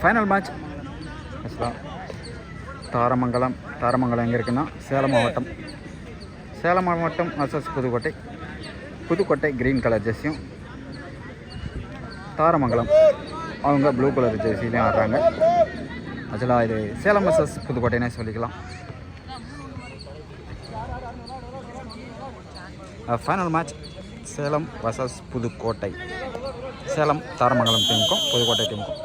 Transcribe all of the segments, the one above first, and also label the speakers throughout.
Speaker 1: Final match Tharamangalam. Tharamangalam எங்கே இருக்குன்னா சேலம் மாவட்டம். சேலம் மாவட்டம் அசஸ் புதுக்கோட்டை. புதுக்கோட்டை க்ரீன் கலர் ஜெர்சியும் தாரமங்கலம். அவங்க ப்ளூ கலர் ஜெர்சிலையும் ஆடுறாங்க. ஆக்சுவலாக இது சேலம் வர்சஸ் புதுக்கோட்டைனே சொல்லிக்கலாம். Final match Salem versus Pudukkottai. Salem Tharamangalam டீமுக்கும் புதுக்கோட்டை டீமுக்கும்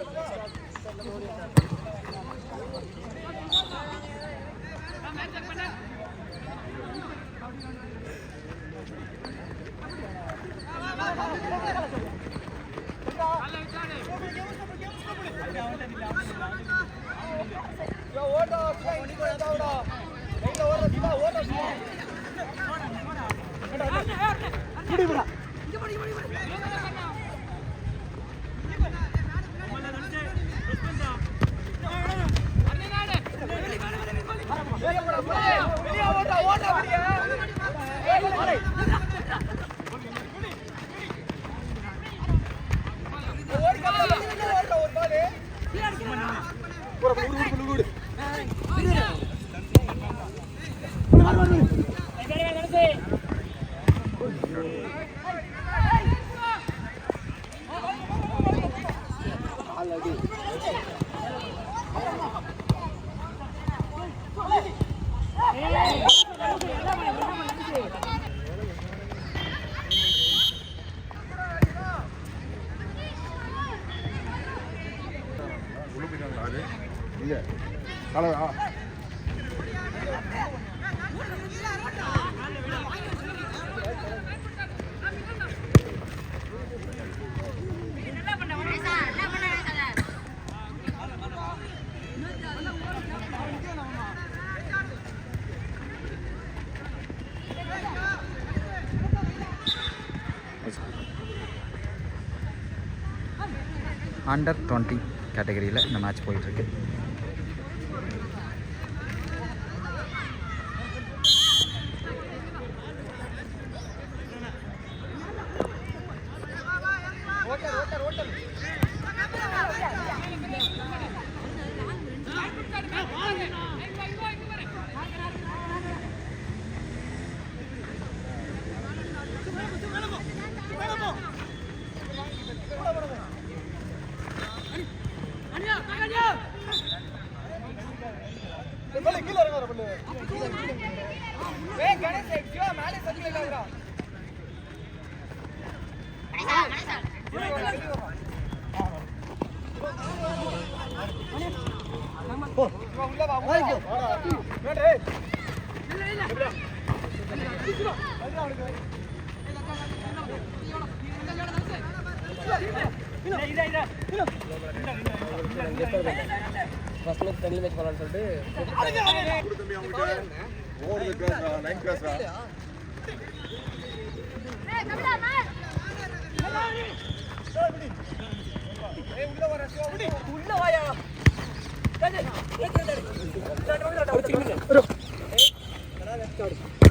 Speaker 1: வாங்க அண்டர் டுவெண்ட்டி கேட்டகரியில் இந்த மேட்ச் போயிட்டுருக்கு
Speaker 2: ஃபர்ஸ்ட் மேட்ச் தனி மேட்ச் பண்ணலாம்னு சொல்லிட்டு 叫 어.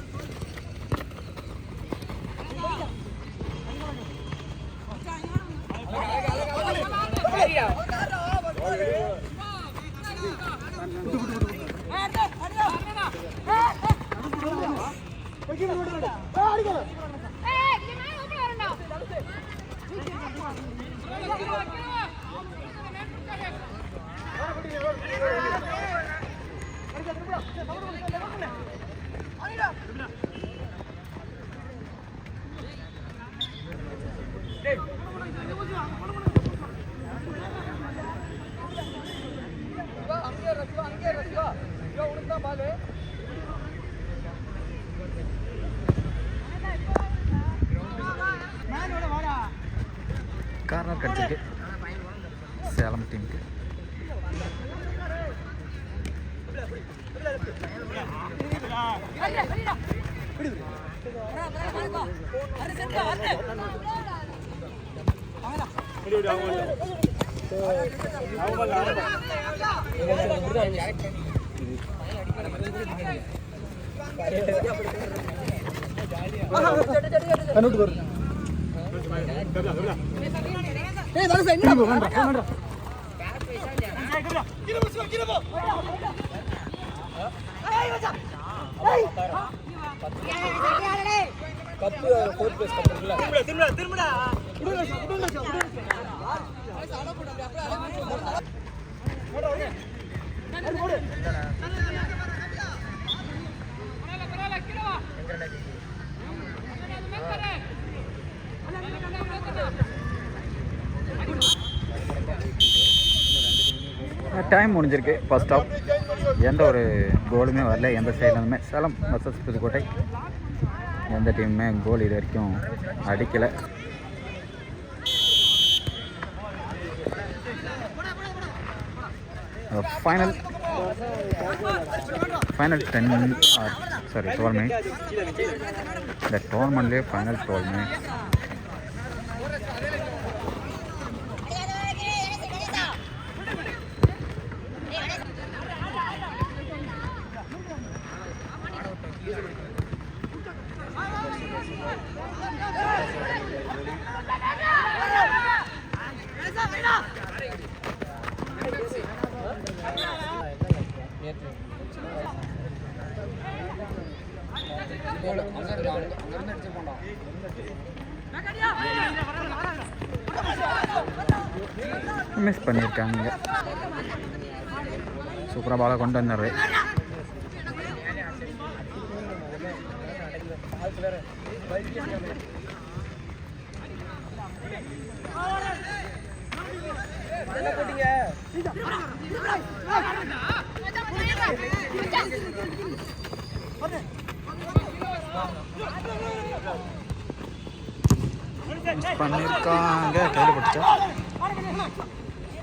Speaker 2: கார்னர் கிடச்சிருக்கு. சேலம் டீமுக்கு கண்ணூட்டு வரும் கப்பு ஃபோர்த்
Speaker 1: டைம் முடிஞ்சிருக்கு ஃபஸ்ட் ஆஃப் எந்த ஒரு கோலுமே வரல எந்த சைட்லேருந்துமே சேலம் வர்சஸ் புதுக்கோட்டை. எந்த டீமுமே கோல் இது வரைக்கும் அடிக்கலை. Final final ten sorry twelve minutes இந்த டோர்னமெண்ட்லேயே ஃபைனல் டுவெல் மினிட்ஸ் மிஸ் பண்ணியிருக்காங்க. சூப்பராக பாலை கொண்டு வந்தார் பண்ணிருக்காங்க பண்ணியிருக்காங்க. கையில் பிடிச்சா.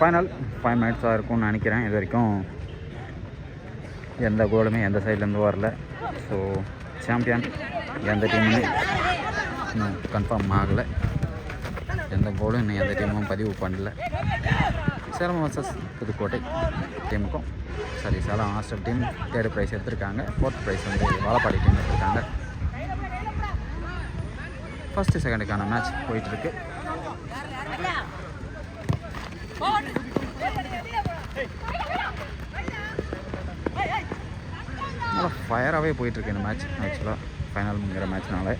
Speaker 1: ஃபைனல் ஃபைவ் மினிட்ஸாக இருக்கும்னு நினைக்கிறேன். இது வரைக்கும் எந்த கோலுமே எந்த சைட்லேருந்து வரல. ஸோ சாம்பியன் எந்த டீமுமே இன்னும் கன்ஃபார்ம் ஆகலை. எந்த கோலும் இன்னும் எந்த டீமும் பதிவு பண்ணல. சேலம் வர்சஸ் புதுக்கோட்டை டீமுக்கும் சரி Salem hostel team third prize எடுத்திருக்காங்க. ஃபோர்த் ப்ரைஸ் வந்து வாழப்பாடி டீம் எடுத்திருக்காங்க. ஃபஸ்ட்டு செகண்டுக்கான மேட்ச் போயிட்டுருக்கு. நல்லா ஃபயராகவே போயிட்டுருக்கு இந்த மேட்ச் ஆக்சுவலாக ஃபைனல் முடிகிற மேட்ச்னால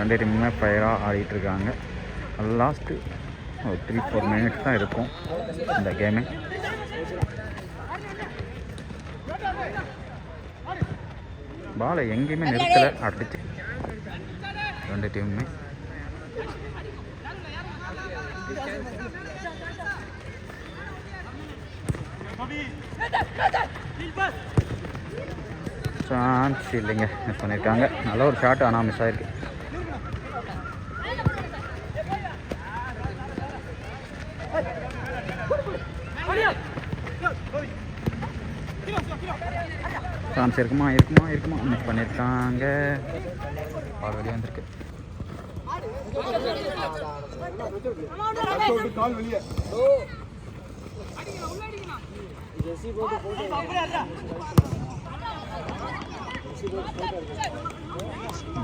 Speaker 1: ரெண்டு டீமுமே ஃபயராக ஆடிட்டுருக்காங்க. லாஸ்ட்டு ஒரு த்ரீ ஃபோர் மினிட்ஸ் தான் இருக்கும் இந்த கேமு பாலை எங்கேயுமே நிறுத்தலை அடிச்சு ரெண்டு டீமுமே சான்ஸ் இல்லைங்க மிஸ் பண்ணியிருக்காங்க நல்ல ஒரு ஷாட் ஆனால் மிஸ் ஆயிருக்கு. சான்ஸ் இருக்குமா? இருக்குமா? இருக்குமா? மிஸ் பண்ணியிருக்காங்க. பால் வெளியே வந்திருக்கு.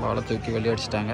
Speaker 1: பாலை தூக்கி வெளியே அடிச்சிட்டாங்க.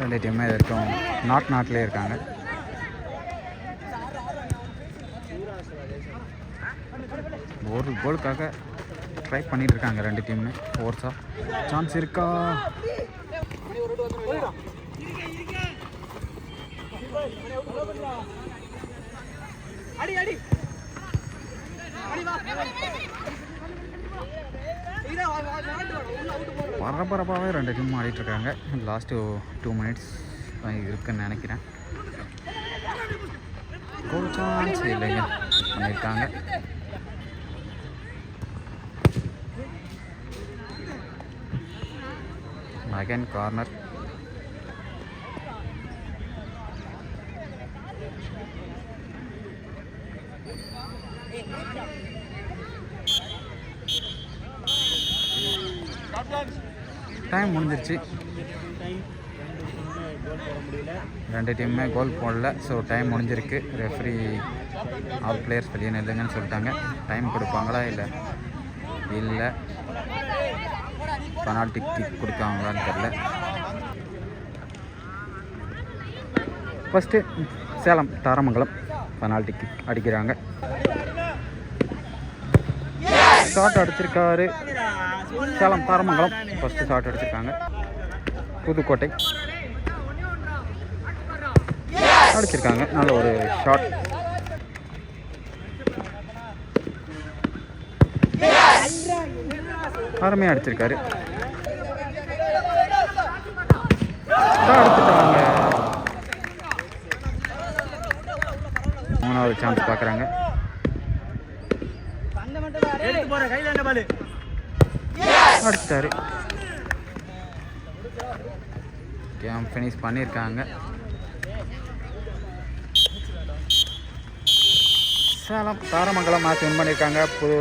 Speaker 1: ரெண்டு டீமே இருக்கும். நாட் நாட்டிலே இருக்காங்க. ஒரு கோலுக்காக ட்ரை பண்ணிட்டு இருக்காங்க ரெண்டு டீமுமே ஓவர்ஸா சான்ஸ் இருக்கா? பரபரப்பாகவே ரெண்டு டீம் ஆடிட்டு இருக்காங்க லாஸ்ட்டு டூ மினிட்ஸ் இருக்குன்னு நினைக்கிறேன். ஒரு சான்ஸ் இல்லைங்க. பண்ணியிருக்காங்க. மகன் கார்னர் டைம் முடிஞ்சிருச்சு. ரெண்டு டீமுமே கோல் போடல. ஸோ டைம் முடிஞ்சிருக்கு. ரெஃப்ரி ஆல் பிளேயர்ஸ் வெளியே நில்லுங்கன்னு சொல்லிட்டாங்க. டைம் கொடுப்பாங்களா? இல்லை. இல்லை. பெனால்டி கிக் கொடுக்காங்களான்னு தெரில first Salem Tharamangalam penalty kick அடிக்கிறாங்க. ஷாட் அடிச்சிருக்காரு. சேலம் தாரமங்கலம் ஃபஸ்ட்டு ஷாட் அடிச்சிருக்காங்க. புதுக்கோட்டை அடிச்சிருக்காங்க. நல்ல ஒரு ஷாட் அருமையாக அடிச்சிருக்காரு. அடிச்சுட்டாங்க மூணாவது சான்ஸ் பார்க்குறாங்க அடிச்சிட்டாரு. கேம் ஃபினிஷ் பண்ணியிருக்காங்க சேலம் தாரமங்கலம் மேட்ச் வின் பண்ணியிருக்காங்க புது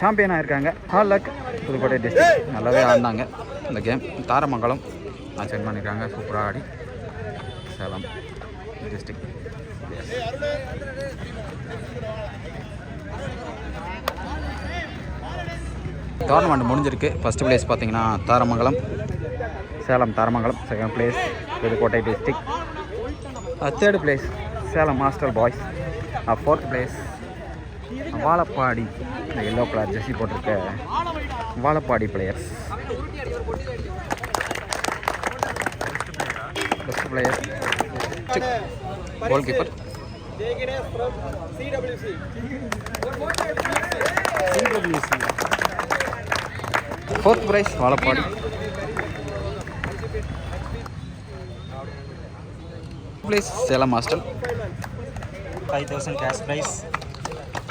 Speaker 1: சாம்பியனாக இருக்காங்க. ஹால் லக் புதுக்கோட்டை டிஸ்ட்ரிக்ட் நல்லாவே ஆடினாங்க. இந்த கேம் தாரமங்கலம். வின் பண்ணியிருக்காங்க சூப்பராக ஆடி. சேலம் டிஸ்ட்ரிக்ட் டோர்னமெண்ட் முடிஞ்சிருக்கு. ஃபஸ்ட்டு பிளேஸ் பார்த்தீங்கன்னா Tharamangalam. Salem Tharamangalam. Second place Pudukkottai district third place Salem master boys fourth place Vazhapadi. இந்த எல்லோ கலர் ஜெர்சி போட்டிருக்க Vazhapadi players best player goal keeper fourth prize Vazhapadi. Place Salem hostel
Speaker 3: five thousand cash prize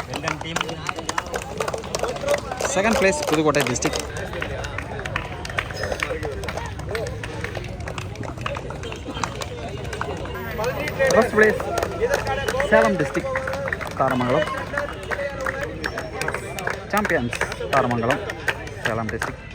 Speaker 3: well done team
Speaker 1: second place Pudukkottai district first place Salem district Tharamangalam champions Tharamangalam Salem district